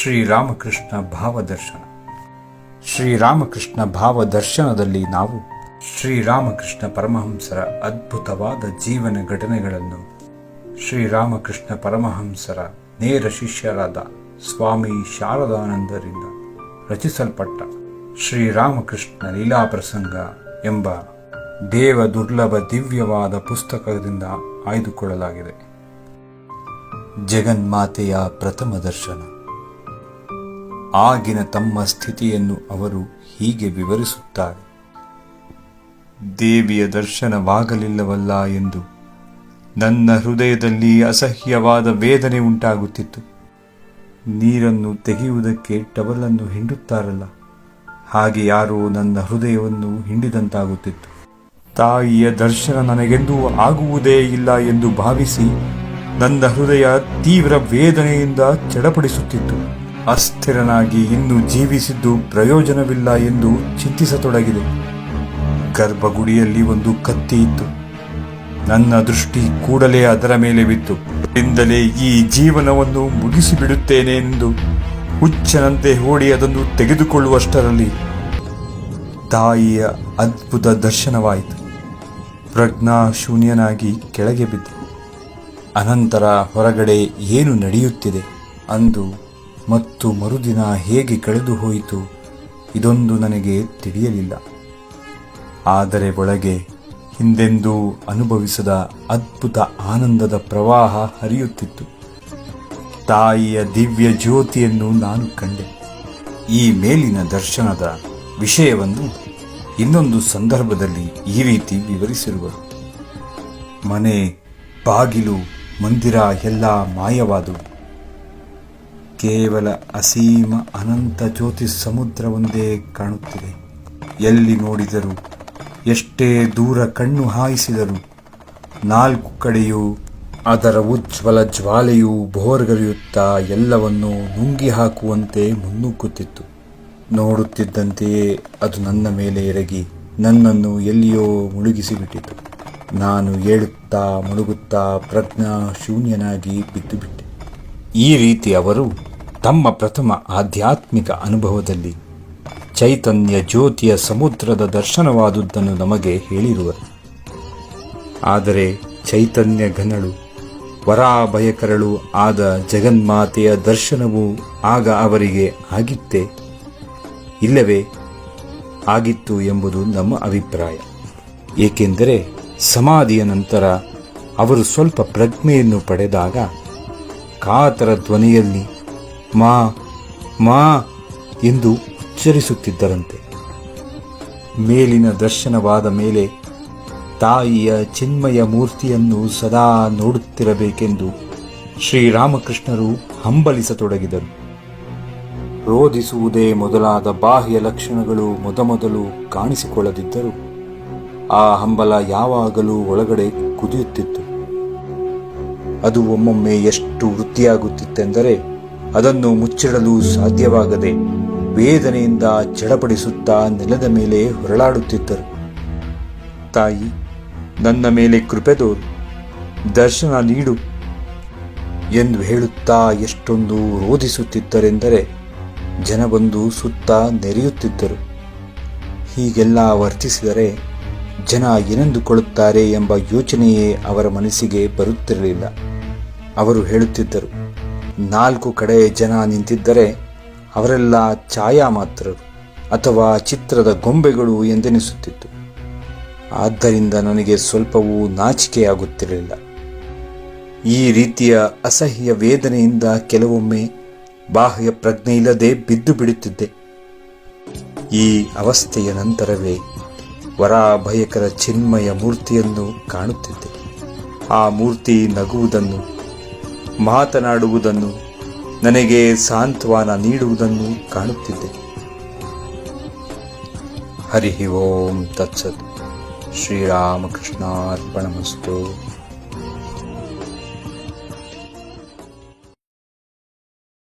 ಶ್ರೀರಾಮಕೃಷ್ಣ ಭಾವದರ್ಶನ. ಶ್ರೀರಾಮಕೃಷ್ಣ ಭಾವದರ್ಶನದಲ್ಲಿ ನಾವು ಶ್ರೀರಾಮಕೃಷ್ಣ ಪರಮಹಂಸರ ಅದ್ಭುತವಾದ ಜೀವನ ಘಟನೆಗಳನ್ನು ಶ್ರೀರಾಮಕೃಷ್ಣ ಪರಮಹಂಸರ ನೇರ ಶಿಷ್ಯರಾದ ಸ್ವಾಮಿ ಶಾರದಾನಂದರಿಂದ ರಚಿಸಲ್ಪಟ್ಟ ಶ್ರೀರಾಮಕೃಷ್ಣ ಲೀಲಾ ಪ್ರಸಂಗ ಎಂಬ ದೇವ ದುರ್ಲಭ ದಿವ್ಯವಾದ ಪುಸ್ತಕದಿಂದ ಆಯ್ದುಕೊಳ್ಳಲಾಗಿದೆ. ಜಗನ್ಮಾತೆಯ ಪ್ರಥಮ ದರ್ಶನ. ಆಗಿನ ತಮ್ಮ ಸ್ಥಿತಿಯನ್ನು ಅವರು ಹೀಗೆ ವಿವರಿಸುತ್ತಾರೆ. ದೇವಿಯ ದರ್ಶನವಾಗಲಿಲ್ಲವಲ್ಲ ಎಂದು ನನ್ನ ಹೃದಯದಲ್ಲಿ ಅಸಹ್ಯವಾದ ವೇದನೆ ಉಂಟಾಗುತ್ತಿತ್ತು. ನೀರನ್ನು ತೆಗೆಯುವುದಕ್ಕೆ ಟವಲನ್ನು ಹಿಂಡುತ್ತಾರಲ್ಲ, ಹಾಗೆ ಯಾರೋ ನನ್ನ ಹೃದಯವನ್ನು ಹಿಂಡಿದಂತಾಗುತ್ತಿತ್ತು. ತಾಯಿಯ ದರ್ಶನ ನನಗೆಂದೂ ಆಗುವುದೇ ಇಲ್ಲ ಎಂದು ಭಾವಿಸಿ ನನ್ನ ಹೃದಯ ತೀವ್ರ ವೇದನೆಯಿಂದ ಚಡಪಡಿಸುತ್ತಿತ್ತು. ಅಸ್ಥಿರನಾಗಿ ಇನ್ನು ಜೀವಿಸಿದ್ದು ಪ್ರಯೋಜನವಿಲ್ಲ ಎಂದು ಚಿಂತಿಸತೊಡಗಿದೆ. ಗರ್ಭಗುಡಿಯಲ್ಲಿ ಒಂದು ಕತ್ತಿ ಇತ್ತು. ನನ್ನ ದೃಷ್ಟಿ ಕೂಡಲೇ ಅದರ ಮೇಲೆ ಬಿತ್ತು. ಇಂದಲೇ ಈ ಜೀವನವನ್ನು ಮುಗಿಸಿಬಿಡುತ್ತೇನೆ ಎಂದು ಹುಚ್ಚನಂತೆ ಓಡಿ ಅದನ್ನು ತೆಗೆದುಕೊಳ್ಳುವಷ್ಟರಲ್ಲಿ ತಾಯಿಯ ಅದ್ಭುತ ದರ್ಶನವಾಯಿತು. ಪ್ರಜ್ಞಾಶೂನ್ಯನಾಗಿ ಕೆಳಗೆ ಬಿದ್ದು, ಅನಂತರ ಹೊರಗಡೆ ಏನು ನಡೆಯುತ್ತಿದೆ? ಅಂದು ಮತ್ತು ಮರುದಿನ ಹೇಗೆ ಕಳೆದು ಹೋಯಿತು, ಇದೊಂದು ನನಗೆ ತಿಳಿಯಲಿಲ್ಲ. ಆದರೆ ಒಳಗೆ ಹಿಂದೆಂದೂ ಅನುಭವಿಸದ ಅದ್ಭುತ ಆನಂದದ ಪ್ರವಾಹ ಹರಿಯುತ್ತಿತ್ತು. ತಾಯಿಯ ದಿವ್ಯ ಜ್ಯೋತಿಯನ್ನು ನಾನು ಕಂಡೆ. ಈ ಮೇಲಿನ ದರ್ಶನದ ವಿಷಯವನ್ನು ಇನ್ನೊಂದು ಸಂದರ್ಭದಲ್ಲಿ ಈ ರೀತಿ ವಿವರಿಸಿರುವರು. ಮನೆ, ಬಾಗಿಲು, ಮಂದಿರ ಎಲ್ಲ ಮಾಯವಾದವು. ಕೇವಲ ಅಸೀಮ ಅನಂತ ಜ್ಯೋತಿ ಸಮುದ್ರವೊಂದೇ ಕಾಣುತ್ತಿದೆ. ಎಲ್ಲಿ ನೋಡಿದರೂ ಎಷ್ಟೇ ದೂರ ಕಣ್ಣು ಹಾಯಿಸಿದರು ನಾಲ್ಕು ಕಡೆಯೂ ಅದರ ಉಜ್ವಲ ಜ್ವಾಲೆಯು ಬೋರ್ಗರೆಯುತ್ತಾ ಎಲ್ಲವನ್ನೂ ನುಂಗಿ ಹಾಕುವಂತೆ ಮುನ್ನುಗ್ಗುತ್ತಿತ್ತು. ನೋಡುತ್ತಿದ್ದಂತೆಯೇ ಅದು ನನ್ನ ಮೇಲೆ ಎರಗಿ ನನ್ನನ್ನು ಎಲ್ಲಿಯೋ ಮುಳುಗಿಸಿಬಿಟ್ಟಿತು. ನಾನು ಏಳುತ್ತಾ ಮುಳುಗುತ್ತಾ ಪ್ರಜ್ಞಾ ಶೂನ್ಯನಾಗಿ ಬಿದ್ದುಬಿಟ್ಟೆ. ಈ ರೀತಿ ಅವರು ತಮ್ಮ ಪ್ರಥಮ ಆಧ್ಯಾತ್ಮಿಕ ಅನುಭವದಲ್ಲಿ ಚೈತನ್ಯ ಜ್ಯೋತಿಯ ಸಮುದ್ರದ ದರ್ಶನವಾದುದನ್ನು ನಮಗೆ ಹೇಳಿರುವರು. ಆದರೆ ಚೈತನ್ಯ ಘನಳು, ವರಾಭಯಕರಳು ಆದ ಜಗನ್ಮಾತೆಯ ದರ್ಶನವು ಆಗ ಅವರಿಗೆ ಆಗಿತ್ತೇ? ಇಲ್ಲವೇ? ಆಗಿತ್ತು ಎಂಬುದು ನಮ್ಮ ಅಭಿಪ್ರಾಯ. ಏಕೆಂದರೆ ಸಮಾಧಿಯ ನಂತರ ಅವರು ಸ್ವಲ್ಪ ಪ್ರಜ್ಞೆಯನ್ನು ಪಡೆದಾಗ ಕಾತರ ಧ್ವನಿಯಲ್ಲಿ ಮಾ ಮಾ ಎಂದು ಉಚ್ಚರಿಸುತ್ತಿದ್ದರಂತೆ. ಮೇಲಿನ ದರ್ಶನವಾದ ಮೇಲೆ ತಾಯಿಯ ಚಿನ್ಮಯ ಮೂರ್ತಿಯನ್ನು ಸದಾ ನೋಡುತ್ತಿರಬೇಕೆಂದು ಶ್ರೀರಾಮಕೃಷ್ಣರು ಹಂಬಲಿಸತೊಡಗಿದರು. ರೋಧಿಸುವುದೇ ಮೊದಲಾದ ಬಾಹ್ಯ ಲಕ್ಷಣಗಳು ಮೊದಮೊದಲು ಕಾಣಿಸಿಕೊಳ್ಳದಿದ್ದರೂ. ಆ ಹಂಬಲ ಯಾವಾಗಲೂ ಒಳಗಡೆ ಕುದಿಯುತ್ತಿತ್ತು. ಅದು ಒಮ್ಮೊಮ್ಮೆ ಎಷ್ಟು ವೃತ್ತಿಯಾಗುತ್ತಿತ್ತೆಂದರೆ ಅದನ್ನು ಮುಚ್ಚಿಡಲು ಸಾಧ್ಯವಾಗದೆ ವೇದನೆಯಿಂದ ಚಡಪಡಿಸುತ್ತಾ ನೆಲದ ಮೇಲೆ ಹೊರಳಾಡುತ್ತಿದ್ದರು. ತಾಯಿ, ನನ್ನ ಮೇಲೆ ಕೃಪೆದೋರು ದರ್ಶನ ನೀಡು ಎಂದು ಹೇಳುತ್ತಾ ಎಷ್ಟೊಂದು ರೋಧಿಸುತ್ತಿದ್ದರೆಂದರೆ ಜನ ಬಂದು ಸುತ್ತ ನೆರೆಯುತ್ತಿದ್ದರು. ಹೀಗೆಲ್ಲ ವರ್ತಿಸಿದರೆ ಜನ ಏನೆಂದುಕೊಳ್ಳುತ್ತಾರೆ ಎಂಬ ಯೋಚನೆಯೇ ಅವರ ಮನಸ್ಸಿಗೆ ಬರುತ್ತಿರಲಿಲ್ಲ. ಅವರು ಹೇಳುತ್ತಿದ್ದರು ನಾಲ್ಕು ಕಡೆ ಜನ ನಿಂತಿದ್ದರೆ ಅವರೆಲ್ಲ ಛಾಯಾ ಮಾತ್ರರು ಅಥವಾ ಚಿತ್ರದ ಗೊಂಬೆಗಳು ಎಂದೆನಿಸುತ್ತಿತ್ತು. ಆದ್ದರಿಂದ ನನಗೆ ಸ್ವಲ್ಪವೂ ನಾಚಿಕೆಯಾಗುತ್ತಿರಲಿಲ್ಲ. ಈ ರೀತಿಯ ಅಸಹ್ಯ ವೇದನೆಯಿಂದ ಕೆಲವೊಮ್ಮೆ ಬಾಹ್ಯ ಪ್ರಜ್ಞೆ ಇಲ್ಲದೆ ಬಿದ್ದು ಬಿಡುತ್ತಿದ್ದೆ. ಈ ಅವಸ್ಥೆಯ ನಂತರವೇ ವರಾಭಯಕರ ಚಿನ್ಮಯ ಮೂರ್ತಿಯನ್ನು ಕಾಣುತ್ತಿದ್ದೆ. ಆ ಮೂರ್ತಿ ನಗುವುದನ್ನು ಮಾತನಾಡುವುದನ್ನು ನನಗೆ ಸಾಂತ್ವನ ನೀಡುವುದನ್ನು ಕಾಣುತ್ತಿದ್ದೆ. ಹರಿ ಓಂ ತತ್ಸತ್. ಶ್ರೀರಾಮಕೃಷ್ಣಾರ್ಪಣಮಸ್ತು.